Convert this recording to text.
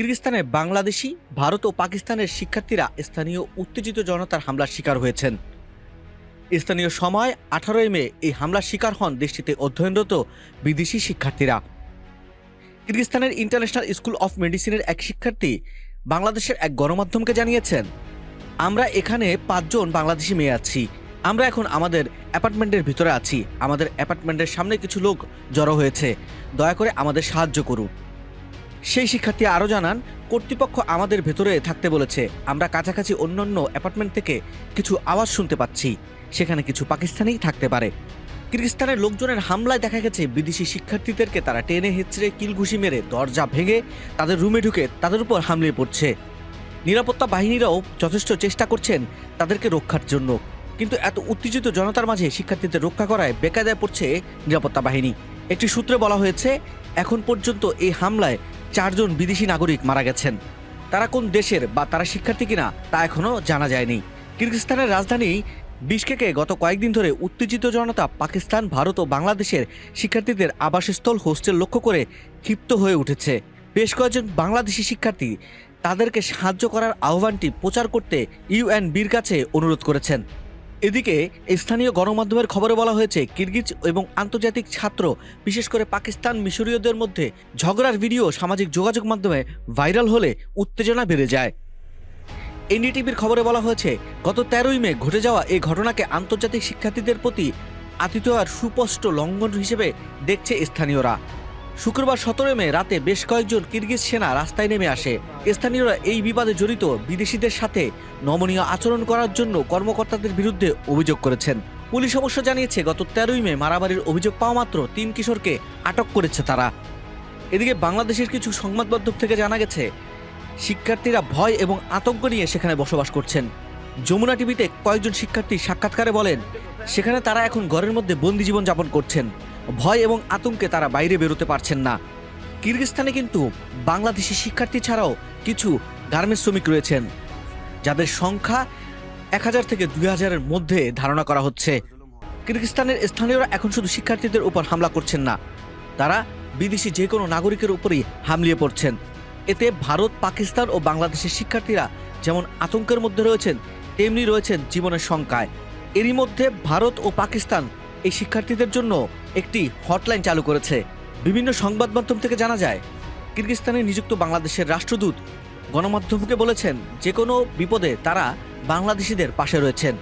কিরগিস্তানে বাংলাদেশি, ভারত ও পাকিস্তানের শিক্ষার্থীরা স্থানীয় উত্তেজিত জনতার হামলার শিকার হয়েছেন। স্থানীয় সময় আঠারোই মে এই হামলার শিকার হন দেশটিতে অধ্যয়নরত বিদেশি শিক্ষার্থীরা। কিরগিস্তানের ইন্টারন্যাশনাল স্কুল অফ মেডিসিনের এক শিক্ষার্থী বাংলাদেশের এক গণমাধ্যমকে জানিয়েছেন, আমরা এখানে পাঁচজন বাংলাদেশি মেয়ে আছি। আমরা এখন আমাদের অ্যাপার্টমেন্টের ভিতরে আছি। আমাদের অ্যাপার্টমেন্টের সামনে কিছু লোক জড়ো হয়েছে। দয়া করে আমাদের সাহায্য করুন। সেই শিক্ষার্থী আরও জানান, কর্তৃপক্ষ আমাদের ভেতরে থাকতে বলেছে। আমরা কাছাকাছি অন্যান্য অ্যাপার্টমেন্ট থেকে কিছু আওয়াজ শুনতে পাচ্ছি। সেখানে কিছু পাকিস্তানি থাকতে পারে। কিরগিস্তানের লোকজনের হামলায় দেখা গেছে, বিদেশি শিক্ষার্থীদেরকে তারা টেনে হেঁচড়ে কিলঘুষি মেরে দরজা ভেঙে তাদের রুমে ঢুকে তাদের উপর হামলে পড়ছে নিরাপত্তা বাহিনীরাও যথেষ্ট চেষ্টা করছেন তাদেরকে রক্ষার জন্য। কিন্তু এত উত্তেজিত জনতার মাঝে শিক্ষার্থীদের রক্ষা করায় বেকায়দায় পড়ছে নিরাপত্তা বাহিনী। একটি সূত্রে বলা হয়েছে, এখন পর্যন্ত এই হামলায় চারজন বিদেশি নাগরিক মারা গেছেন। তারা কোন দেশের বা তারা শিক্ষার্থী কিনা তা এখনও জানা যায়নি। কিরগিস্তানের রাজধানী বিশকেকে গত কয়েকদিন ধরে উত্তেজিত জনতা পাকিস্তান, ভারত ও বাংলাদেশের শিক্ষার্থীদের আবাসস্থল হোস্টেল লক্ষ্য করে ক্ষিপ্ত হয়ে উঠেছে। বেশ কয়েকজন বাংলাদেশি শিক্ষার্থী তাদেরকে সাহায্য করার আহ্বানটি প্রচার করতে ইউএনবির কাছে অনুরোধ করেছেন। এদিকে স্থানীয় গণমাধ্যমের খবরে বলা হয়েছে, কিরগিজ এবং আন্তর্জাতিক ছাত্র, বিশেষ করে পাকিস্তান মিশরীয়দের মধ্যে ঝগড়ার ভিডিও সামাজিক যোগাযোগ মাধ্যমে ভাইরাল হলে উত্তেজনা বেড়ে যায়। এনডিটিভির খবরে বলা হয়েছে, গত তেরোই মে ঘটে যাওয়া এই ঘটনাকে আন্তর্জাতিক শিক্ষার্থীদের প্রতি আতিথেয়ার সুস্পষ্ট লঙ্ঘন হিসেবে দেখছে স্থানীয়রা। শুক্রবার সতেরো মে রাতে বেশ কয়েকজন কিরগিজ সেনা রাস্তায় নেমে আসে। স্থানীয়রা এই বিবাদে জড়িত বিদেশিদের সাথে নমনীয় আচরণ করার জন্য কর্মকর্তাদের বিরুদ্ধে অভিযোগ করেছেন। পুলিশ অবশ্য জানিয়েছে, গত তেরোই মে মারামারির অভিযোগ পাওয়া মাত্র তিন কিশোরকে আটক করেছে তারা। এদিকে বাংলাদেশের কিছু সংবাদ মাধ্যম থেকে জানা গেছে, শিক্ষার্থীরা ভয় এবং আতঙ্ক নিয়ে সেখানে বসবাস করছেন। যমুনা টিভিতে কয়েকজন শিক্ষার্থী সাক্ষাৎকারে বলেন, সেখানে তারা এখন ঘরের মধ্যে বন্দি জীবন যাপন করছেন। ভয় এবং আতঙ্কে তারা বাইরে বেরোতে পারছেন না। কিরগিস্তানে কিন্তু বাংলাদেশি শিক্ষার্থী ছাড়াও কিছু গার্মেন্টস শ্রমিক রয়েছেন, যাদের সংখ্যা এক হাজার থেকে দুই হাজারের মধ্যে ধারণা করা হচ্ছে। কিরগিস্তানের স্থানীয়রা এখন শুধু শিক্ষার্থীদের উপর হামলা করছেন না, তারা বিদেশি যে কোনো নাগরিকের উপরই হামলিয়ে পড়ছেন। এতে ভারত, পাকিস্তান ও বাংলাদেশের শিক্ষার্থীরা যেমন আতঙ্কের মধ্যে রয়েছেন, তেমনি রয়েছেন জীবনের শঙ্কায়। এরই মধ্যে ভারত ও পাকিস্তান এই শিক্ষার্থীদের জন্য একটি হটলাইন চালু করেছে। বিভিন্ন সংবাদ মাধ্যম থেকে জানা যায়, কিরগিস্তানে নিযুক্ত বাংলাদেশের রাষ্ট্রদূত গণমাধ্যমকে বলেছেন, যে কোনো বিপদে তারা বাংলাদেশিদের পাশে রয়েছেন।